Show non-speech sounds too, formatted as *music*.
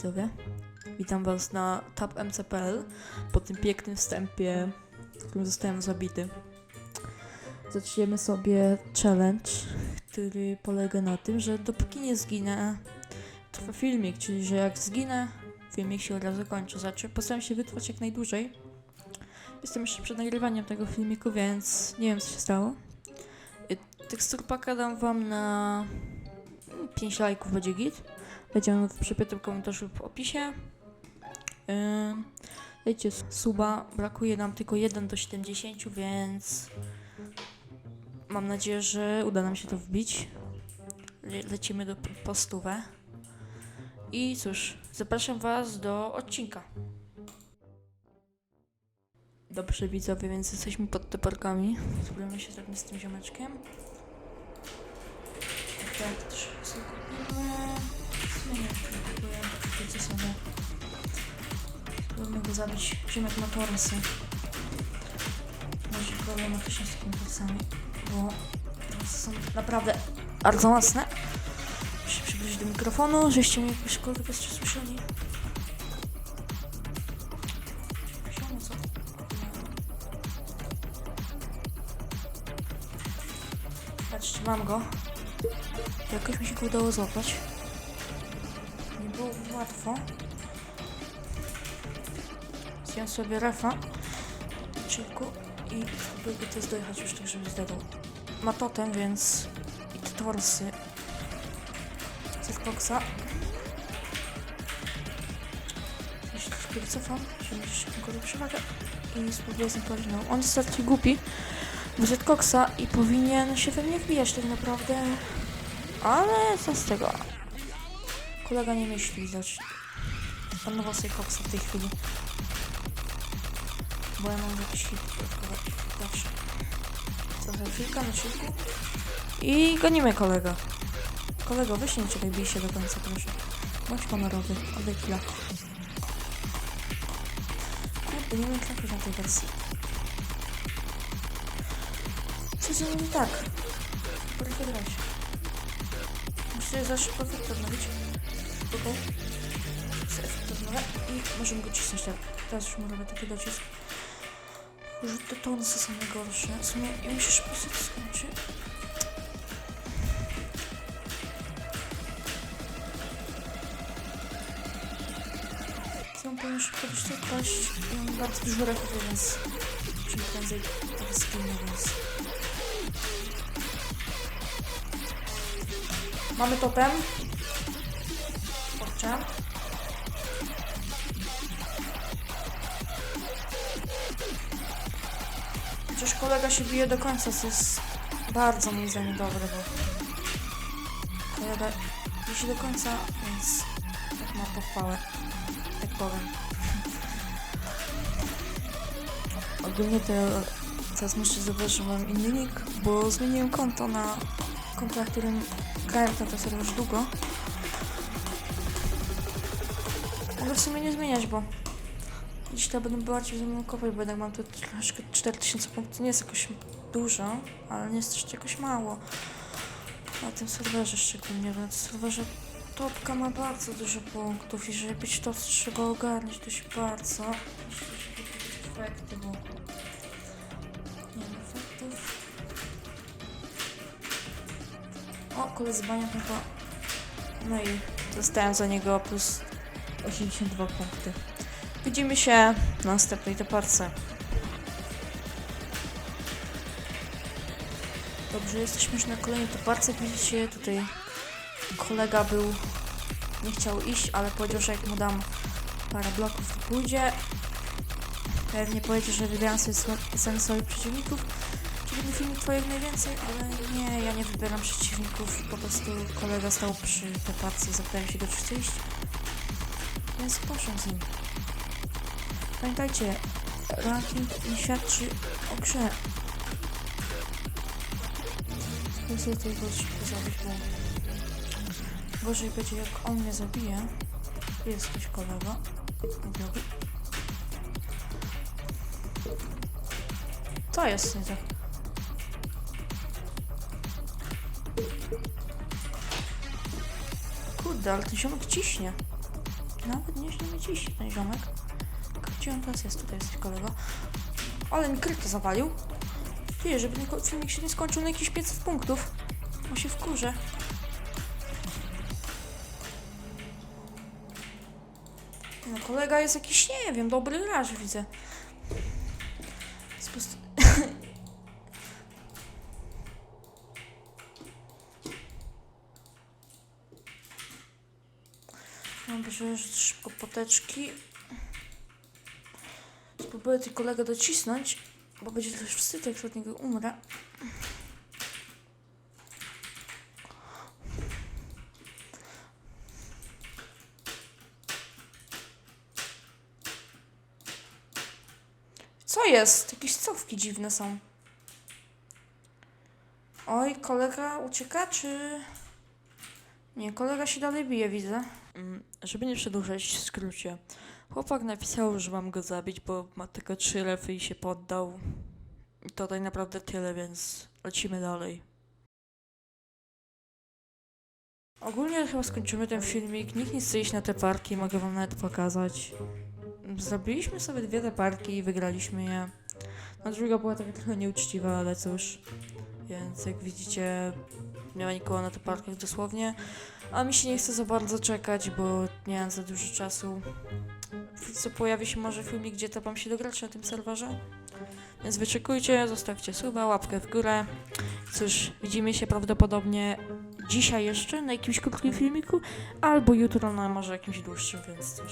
widzowie. Witam was na tapmc.pl po tym pięknym wstępie, w którym zostałem zabity. Zaczniemy sobie challenge, który polega na tym, że dopóki nie zginę, trwa filmik, czyli że jak zginę, filmik się od razu kończy. Znaczy, postaram się wytrwać jak najdłużej. Jestem jeszcze przed nagrywaniem tego filmiku, więc nie wiem co się stało. Y, Teksturpaka dam wam na 5 lajków, będzie git. Będzie w przypiętym komentarzu w opisie. Yy, dajcie suba, brakuje nam tylko 1 do 70, więc mam nadzieję, że uda nam się to wbić. Le lecimy do po stówę. I cóż, zapraszam Was do odcinka. Dobrze widzowie, więc jesteśmy pod teparkami. Spróbujemy się zrobić z tym ziomeczkiem. Tak, co sobie. Spróbujmy go zabić. Ziomek ma torysy. Może problem z takimi torsami, bo torsy są naprawdę bardzo mocne. Muszę przybliżyć do mikrofonu, żeście mnie jakkolwiek jeszcze słyszeli. Patrzcie, mam go. Jakoś mi się udało złapać. Było łatwo. Zjem sobie refa. Chillku. I spróbuję go też dojechać już tak, żeby zdadał. Ma totem, więc... I te torsy. Z koksa. Jeśli troszkę wycofam, żeby mieć jakąkolwiek przewagę. I spróbuję z nim. On jest taki głupi. Wyszedł koksa i powinien się we mnie wbijać tak naprawdę. Ale co z tego? Kolega nie myśli, zacz. Panował sobie koksa w tej chwili. Bo ja mam jakiś hit. Zawsze. Trochę chwilka na szybku. I gonimy kolega. Kolego, wyślij czekaj, bij się do końca, proszę. Bądź honorowy, oddaj chwilę. Kurde, nie wiem trafić na tej wersji. Co z nim tak? Potrafię grać. Muszę za szybko efekt Chcę efekt odnowę i możemy go cisnąć tak. Teraz już mu robię taki docisk. Że te tonsy są najgorsze. W sumie ja mi się szybko set skończy. Co on powinien szybko wyszczekać? Ja mam bardzo dużo refów, więc czym prędzej tak zginę, więc... Mamy totem. Kurczę. Chociaż kolega się bije do końca, co jest bardzo moim zdaniem dobre, bo kolega bije się do końca, więc tak ma pochwałę, tak powiem. *laughs* Ogólnie to teraz muszę zobaczyć, że mam inny nick, bo zmieniłem konto na konto, na którym grałem to serwer już długo. W sumie nie zmieniać, bo dziś to będę bardziej ze mną bo jednak mam tu troszkę 4000 punktów. Nie jest jakoś dużo, ale nie jest też jakoś mało. Na tym serwerze szczególnie, więc serwerze topka ma bardzo dużo punktów i żeby być to trzeba ogarnąć dość bardzo. Efekty, bo nie mam efektów. O, koledzy bania chyba. No i dostałem za niego plus 82 punkty. Widzimy się na następnej toparce. Dobrze, jesteśmy już na kolejnej toparce. Widzicie, tutaj kolega był... Nie chciał iść, ale powiedział, że jak mu dam parę bloków, to pójdzie. Pewnie powiedział, że wybieram sobie sami swoich przeciwników. Czyli ten filmik twoich najwięcej, ale nie, ja nie wybieram przeciwników. Po prostu kolega stał przy toparce zapytałem się go, czy chce iść. Więc poszłam z nim. Pamiętajcie, ranking nie świadczy o grze. Chcę sobie tutaj go szybko zabić, bo gorzej będzie jak on mnie zabije. Jest ktoś kolega. To jest nie tak. Kurde, ale ten ziomek ciśnie. Nawet nieźle mi dziś ten ziomek. Gdzie teraz jest? Tutaj jest kolego. Ale mi krytę zawalił. Ty, żeby ko- filmik się nie skończył na jakieś 500 punktów. Bo się wkurzę. No kolega jest jakiś, nie wiem, dobry gracz widzę. Jest po prostu... Dobrze, szybko poteczki. Spróbuję tej kolegę docisnąć, bo będzie też wstyd, jak od niego umrę. Co jest? Jakieś cofki dziwne są. Oj, kolega ucieka, czy... Nie, kolega się dalej bije, widzę. Mm, żeby nie przedłużać w skrócie. Chłopak napisał, że mam go zabić, bo ma tylko trzy refy i się poddał. I to tak naprawdę tyle, więc lecimy dalej. Ogólnie chyba skończymy ten filmik. Nikt nie chce iść na te parki, mogę wam nawet pokazać. Zrobiliśmy sobie dwie te parki i wygraliśmy je. No druga była taka trochę nieuczciwa, ale cóż. Więc jak widzicie, nie ma nikogo na tych parkach dosłownie. A mi się nie chce za bardzo czekać, bo nie mam za dużo czasu. Co pojawi się może filmik, gdzie to wam się dograć na tym serwerze. Więc wyczekujcie, zostawcie suba, łapkę w górę. Cóż, widzimy się prawdopodobnie dzisiaj jeszcze na jakimś krótkim filmiku, albo jutro na może jakimś dłuższym, więc cóż.